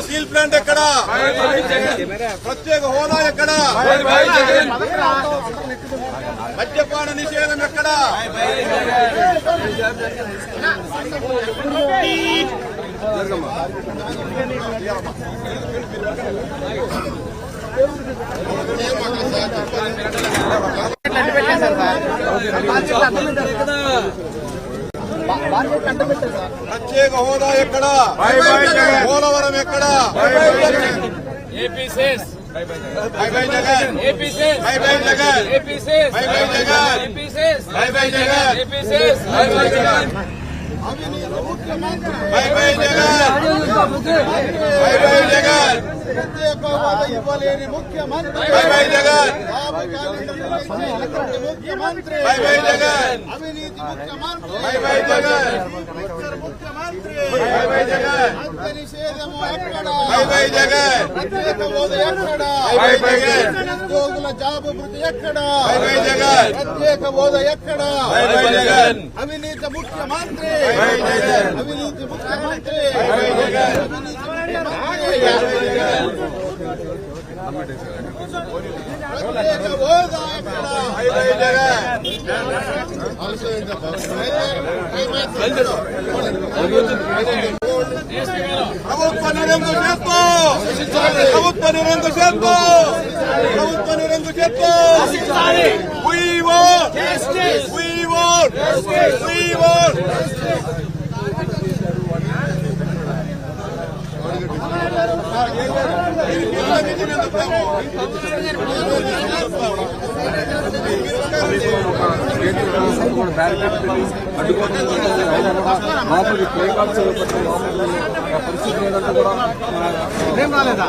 Steel plant ఎక్కడ ప్రత్యేక హోదా ఎక్కడ మద్యపాన నిషేధం ఎక్కడ ప్రత్యేక హోదా ఎక్కడ పోలవరం ఎక్కడ APCS bye bye bye Jagan APCS bye bye bye Jagan APCS bye bye bye Jagan bye Jagan bye bye bye bye Jagan bye bye Jagan bye bye Jagan by bye Jagan మద్య నిషేధము ఎక్కడ బై బై జగన్ ప్రత్యేక హోదా ఎక్కడ bye bye Jagan ఉద్యోగుల job వృద్ధి ఎక్కడ bye bye Jagan ప్రత్యేక హోదా ఎక్కడ బై బై జగన్ అవినీతి ముఖ్యమంత్రి బై బై జగన్ అవినీతి ముఖ్యమంత్రి బై బై జగన్ అవినీతి ముఖ్యమంత్రి ప్రత్యేక హోదా ఎక్కడ బై బై జగన్ ప్రభుత్వ నిరంకు చేస్తూ ప్రభుత్వ నిరంకు చేస్తూ ప్రభుత్వ నిరంకు చేస్తూ We want We want We want లోపలికి ప్లే కార్డ్స్ పరిస్థితి లేదంటే కూడా ఏం రాలేదా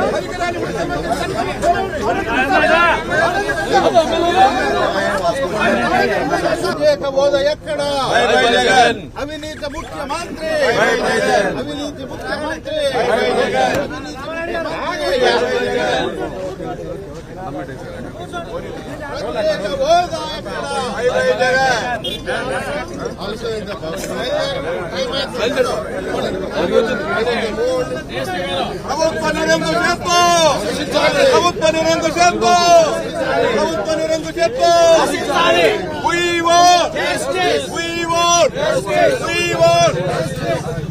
ప్రత్యేక హోదా ఎక్కడ అవినీతి ముఖ్యమంత్రి అవినీతి ముఖ్యమంత్రి అవినీతి ముఖ్యమంత్రి Abutpane Rengo Shetto! Abutpane Rengo Shetto! Abutpane Rengo Shetto! We vote! We vote! We vote!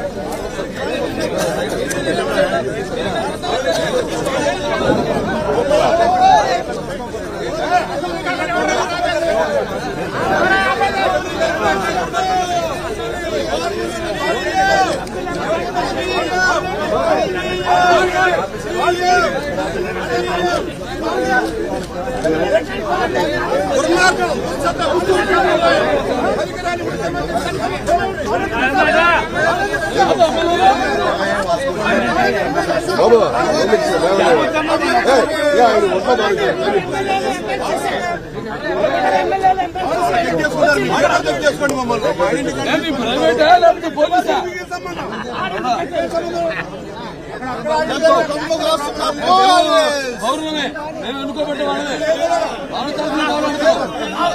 ఏం రాలేదా చేసుకోండి మమ్మల్ని ప్రైవేటా లేకపోతే పోలీసా పౌరులమే మేము ఎన్నుకోబట్టే వాళ్ళమే. వాళ్ళ తరఫున పోరాడతాం.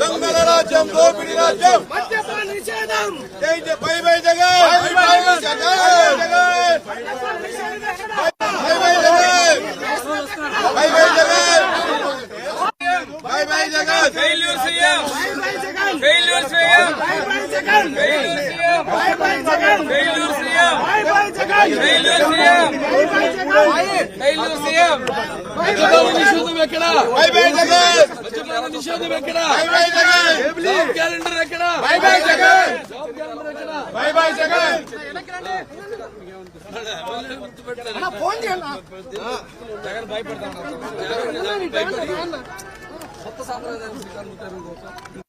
దొంగల రాజ్యం దోపిడి రాజ్యం మద్యపాన నిషేధం జై జై bye bye Jagan bye bye Jagan Jagan bye bye Jagan bye bye Jagan bye bye Jagan failure CM bye bye Jagan failure CM bye bye Jagan failure CM bye bye Jagan failure CM bye bye Jagan failure CM bye bye CM నిషేధం ఎక్కడ మద్యపాన నిషేధం ఎక్కడ job calendar ఎక్కడ job calendar ఎక్కడ bye bye Jagan phone కొత్త సాంప్రదాయాన్ని